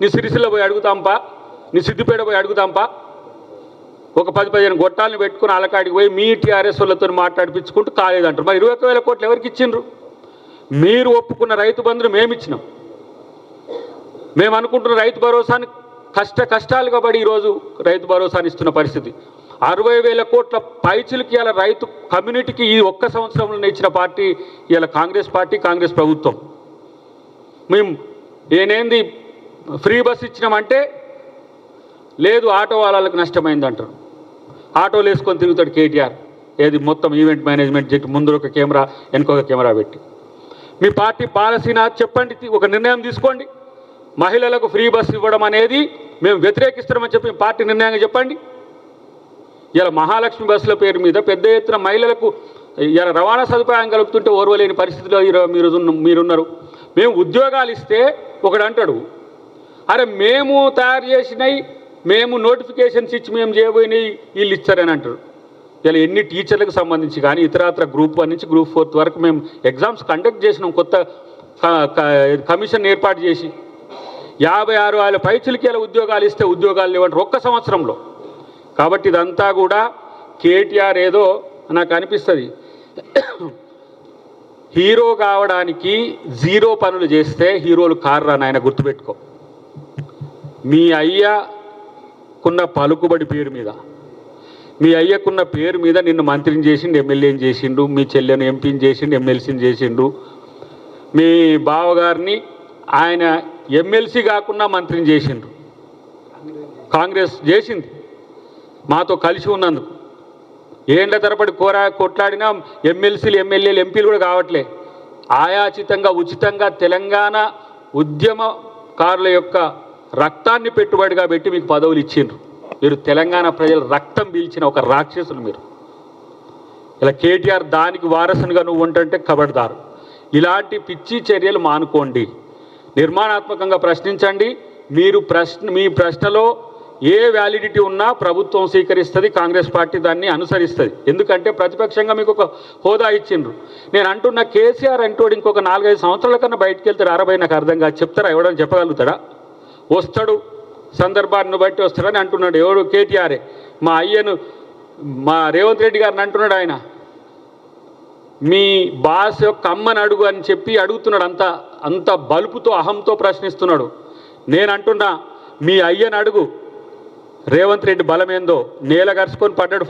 నీ సిరిసిల్ల పోయి అడుగుతాంపా. నీ సిద్దిపేట పోయి అడుగుతాంపా. ఒక పది పదిహేను గొట్టాలను పెట్టుకుని అలకాడికి పోయి మీ టీఆర్ఎస్ వాళ్ళతో మాట్లాడిపించుకుంటూ కాలేదంటారు మరి ఇరవై వేల కోట్లు ఎవరికి ఇచ్చిండ్రు? మీరు ఒప్పుకున్న రైతు బంధును మేము ఇచ్చినాం. మేము అనుకుంటున్న రైతు భరోసాని కష్ట కష్టాలుగా పడి ఈరోజు రైతు భరోసాని ఇస్తున్న పరిస్థితి. అరవై వేల కోట్ల పైచులకి ఇలా రైతు కమ్యూనిటీకి ఈ ఒక్క సంవత్సరంలో ఇచ్చిన పార్టీ ఇలా కాంగ్రెస్ పార్టీ కాంగ్రెస్ ప్రభుత్వం. మేము ఏనేంది ఫ్రీ బస్ ఇచ్చినామంటే లేదు ఆటో వాళ్ళకి నష్టమైంది అంటారు ఆటోలు వేసుకొని తిరుగుతాడు కేటీఆర్. ఏది మొత్తం ఈవెంట్ మేనేజ్మెంట్ జట్టు ముందు ఒక కెమెరా వెనుకొక కెమెరా పెట్టి. మీ పార్టీ పాలసీనా చెప్పండి ఒక నిర్ణయం తీసుకోండి. మహిళలకు ఫ్రీ బస్ ఇవ్వడం అనేది మేము వ్యతిరేకిస్తున్నామని చెప్పి పార్టీ నిర్ణయంగా చెప్పండి. ఇలా మహాలక్ష్మి బస్సుల పేరు మీద పెద్ద ఎత్తున మహిళలకు ఇలా రవాణా సదుపాయం కలుపుతుంటే ఓర్వలేని పరిస్థితిలో ఈరో- మీరు మీరున్నారు. మేము ఉద్యోగాలు ఇస్తే ఒకడు అంటాడు అరే మేము తయారు చేసినవి మేము నోటిఫికేషన్స్ ఇచ్చి మేము చేయబోయినవి వీళ్ళు ఇచ్చారని అంటారు. ఇలా ఎన్ని టీచర్లకు సంబంధించి కానీ ఇతరత్ర గ్రూప్ వన్ నుంచి గ్రూప్ ఫోర్త్ వరకు మేము ఎగ్జామ్స్ కండక్ట్ చేసినాం కొత్త కమిషన్ ఏర్పాటు చేసి. యాభై ఆరు వేల పైచులకి ఇలా ఉద్యోగాలు ఇస్తే ఉద్యోగాలు లేవంటారు ఒక్క సంవత్సరంలో. కాబట్టి ఇదంతా కూడా కేటీఆర్ ఏదో నాకు అనిపిస్తుంది. హీరో కావడానికి జీరో పనులు చేస్తే హీరోలు కారు రాని ఆయన గుర్తుపెట్టుకో. మీ అయ్యకున్న పలుకుబడి పేరు మీద మీ అయ్యకున్న పేరు మీద నిన్ను మంత్రిని చేసిండు ఎమ్మెల్యేని చేసిండు మీ చెల్లెను ఎంపీని చేసిండు ఎమ్మెల్సీని చేసిండు. మీ బావగారిని ఆయన ఎమ్మెల్సీ కాకుండా మంత్రిని చేసిండ్రు. కాంగ్రెస్ చేసింది. మాతో కలిసి ఉన్నందుకు. ఏండ్ల తరబడి కోరా కొట్లాడినా ఎమ్మెల్సీలు ఎమ్మెల్యేలు ఎంపీలు కూడా కావట్లే. ఆయాచితంగా ఉచితంగా తెలంగాణ ఉద్యమకారుల యొక్క రక్తాన్ని పెట్టుబడిగా పెట్టి మీకు పదవులు ఇచ్చిండ్రు. మీరు తెలంగాణ ప్రజలు రక్తం పీల్చిన ఒక రాక్షసులు మీరు. ఇలా కేటీఆర్ దానికి వారసునిగా నువ్వు ఉంటుంటే కబడ్దారు. ఇలాంటి పిచ్చి చర్యలు మానుకోండి. నిర్మాణాత్మకంగా ప్రశ్నించండి. మీరు ప్రశ్న మీ ప్రశ్నలో ఏ వ్యాలిడిటీ ఉన్నా ప్రభుత్వం స్వీకరిస్తుంది కాంగ్రెస్ పార్టీ దాన్ని అనుసరిస్తుంది. ఎందుకంటే ప్రతిపక్షంగా మీకు ఒక హోదా ఇచ్చిండ్రు. నేను అంటున్న కేసీఆర్ అంటోడు ఇంకొక నాలుగైదు సంవత్సరాల కన్నా బయటకు వెళ్తాడు అరవై నాకు అర్థం కాదు. చెప్తారా? ఎవడని చెప్పగలుగుతాడా వస్తాడు సందర్భాన్ని బట్టి వస్తాడని అంటున్నాడు. ఎవరు? కేటీఆరే. మా అయ్యను మా రేవంత్ రెడ్డి గారిని అంటున్నాడు ఆయన. మీ బాస్ యొక్క అమ్మని అడుగు అని చెప్పి అడుగుతున్నాడు అంత అంత బలుపుతో అహంతో ప్రశ్నిస్తున్నాడు. నేను అంటున్నా మీ అయ్యని అడుగు. రేవంత్ రెడ్డి బలమేందో నేల గరుచుకొని పడ్డాడు